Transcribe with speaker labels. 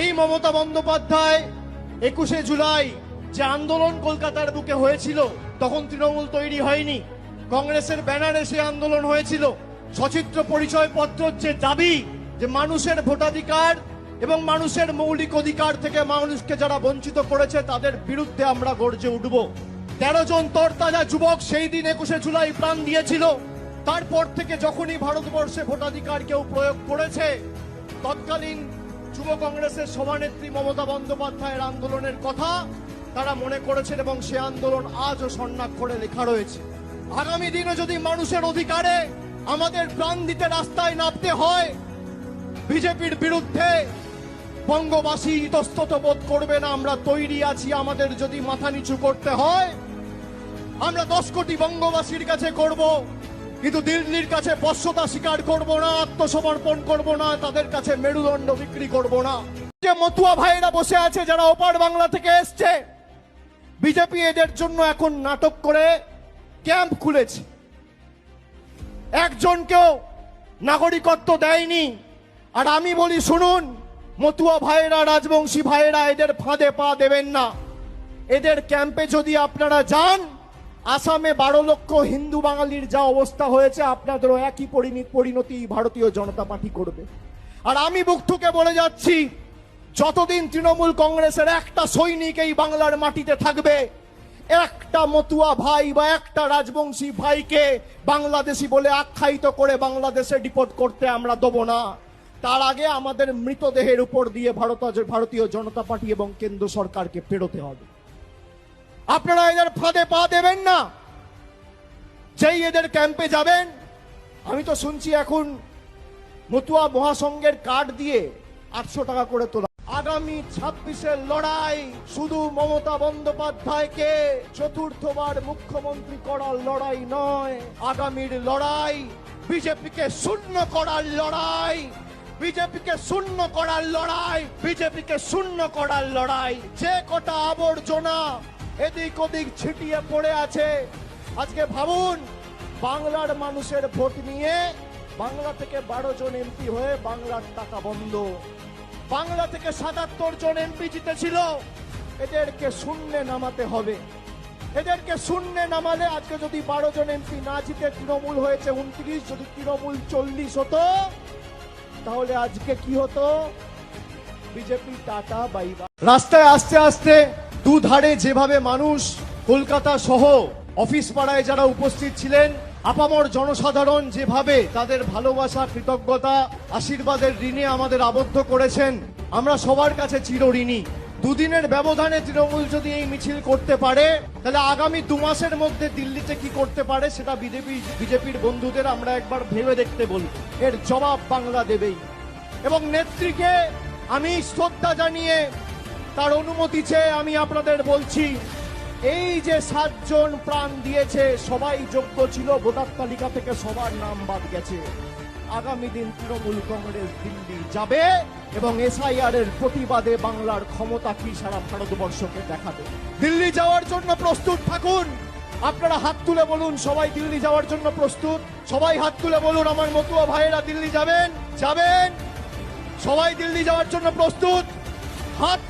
Speaker 1: এই মমতা বন্দ্যোপাধ্যায় একুশে জুলাই যে আন্দোলন কলকাতার বুকে হয়েছিল, তখন তৃণমূল তৈরি হয়নি। কংগ্রেসের ব্যানারে সে আন্দোলন হয়েছিল। সচিত্র পরিচয় পত্র যে দাবি যে মানুষের ভোটাধিকার এবং মানুষের মৌলিক অধিকার থেকে মানুষকে যারা বঞ্চিত করেছে, তাদের বিরুদ্ধে আমরা গর্জে উঠব। তেরো জন তরতাজা যুবক সেই দিন একুশে জুলাই প্রাণ দিয়েছিল। তারপর থেকে যখনই ভারতবর্ষে ভোটাধিকার কেউ প্রয়োগ করেছে, তৎকালীন যুব কংগ্রেসের সভানেত্রী মমতা বন্দ্যোপাধ্যায়ের আন্দোলনের কথা তারা মনে করেছেন এবং সে আন্দোলন আজও স্বর্ণাক্ষরে লেখা রয়েছে। আগামী দিনে যদি মানুষের অধিকারে আমাদের প্রাণ দিতে রাস্তায় নামতে হয়, বিজেপির বিরুদ্ধে বঙ্গবাসী ইতস্তত বোধ করবে না, আমরা তৈরি আছি, আমাদের যদি মাথা নিচু করতে হয়, আমরা দশ কোটি বঙ্গবাসীর কাছে করব। কিন্তু দিল্লির কাছে বশ্যতা স্বীকার করব না, আত্মসমর্পণ করব না, তাদের কাছে মেরুদণ্ড বিক্রি করব না। যে মতুয়া ভাইয়েরা বসে আছে, যারা ওপার বাংলা থেকে এসছে বিজেপি এদের জন্য এখন নাটক করে ক্যাম্প খুলেছে। একজনকেও নাগরিকত্ব দেয়নি। আর আমি বলি, শুনুন, মতুয়া ভাইয়েরা, রাজবংশী ভাইয়েরা, এদের ফাঁদে পা দেবেন না। এদের ক্যাম্পে যদি আপনারা যান আসামে বারো লক্ষ হিন্দু বাঙালির যা অবস্থা হয়েছে, আপনাদেরও একই পরিণতি পরিণতি ভারতীয় জনতা পার্টি করবে। আর আমি বুকঠুকে বলে যাচ্ছি, যতদিন তৃণমূল কংগ্রেসের একটা সৈনিক এই বাংলার মাটিতে থাকবে, একটা মতুয়া ভাই বা একটা রাজবংশী ভাইকে বাংলাদেশি বলে আখ্যায়িত করে বাংলাদেশে ডিপোর্ট করতে আমরা দেবো না। তার আগে আমাদের মৃতদেহের উপর দিয়ে ভারত ভারতীয় জনতা পার্টি এবং কেন্দ্র সরকারকে পেরোতে হবে। আপনারা এদের ফাঁদে পা দেবেন না। যেই এদের ক্যাম্পে যাবেন, আমি তো শুনছি এখন মতুয়া মহাসংঘের কার্ড দিয়ে আটশো টাকা করে তোলা। আগামী ছাব্বিশের লড়াই শুধু মমতা বন্দ্যোপাধ্যায়কে চতুর্থবার মুখ্যমন্ত্রী করার লড়াই নয়, আগামীর লড়াই বিজেপিকে শূন্য করার লড়াই, বিজেপিকে শূন্য করার লড়াই, বিজেপিকে শূন্য করার লড়াই, যে কটা আবর্জনা এদিক ওদিক ছিটিয়ে পড়ে আছে। আজকে ভাবুন, বাংলার মানুষের ভোট নিয়ে বাংলা থেকে বারো জন এমপি হয়ে বাংলার টাকা বন্ধ। বাংলা থেকে সাতাত্তর জন এমপি জিতেছিল। এদেরকে শূন্যে নামাতে হবে। এদেরকে শূন্যে নামালে আজকে যদি বারো জন এমপি না জিতে তৃণমূল হয়েছে উনত্রিশ, যদি তৃণমূল চল্লিশ হতো, তাহলে আজকে কি হতো? বিজেপি টাটা বাইবা রাস্তায় আস্তে আস্তে দুধারে যেভাবে মানুষ কলকাতা সহ অফিস পাড়ায় যারা উপস্থিত ছিলেন, আপামর জনসাধারণ যেভাবে তাদের ভালোবাসা, কৃতজ্ঞতা, আশীর্বাদের ঋণে আমাদের আবদ্ধ করেছেন, আমরা সবার কাছে চিরঋণী দুদিনের ব্যবধানে তৃণমূল যদি এই মিছিল করতে পারে, তাহলে আগামী দু মাসের মধ্যে দিল্লিতে কি করতে পারে সেটা বিজেপি, বিজেপির বন্ধুদের আমরা একবার ভেবে দেখতে বলি এর জবাব বাংলা দেবেই। এবং নেত্রীকে আমি শ্রদ্ধা জানিয়ে তার অনুমতি চেয়ে আমি আপনাদের বলছি, এই যে সাতজন প্রাণ দিয়েছে, সবাই যোগ্য ছিল, ভোটার তালিকা থেকে সবার নাম বাদ গেছে। আগামী দিন তৃণমূল কংগ্রেস দিল্লি যাবে এবং এসআইআর এর প্রতিবাদে বাংলার ক্ষমতা কি সারা ভারতবর্ষকে দেখাবে। দিল্লি যাওয়ার জন্য প্রস্তুত থাকুন। আপনারা হাত তুলে বলুন, সবাই দিল্লি যাওয়ার জন্য প্রস্তুত। সবাই হাত তুলে বলুন, আমার মতুয়া ভাইয়েরা দিল্লি যাবেন? যাবেন? সবাই দিল্লি যাওয়ার জন্য প্রস্তুত? হাত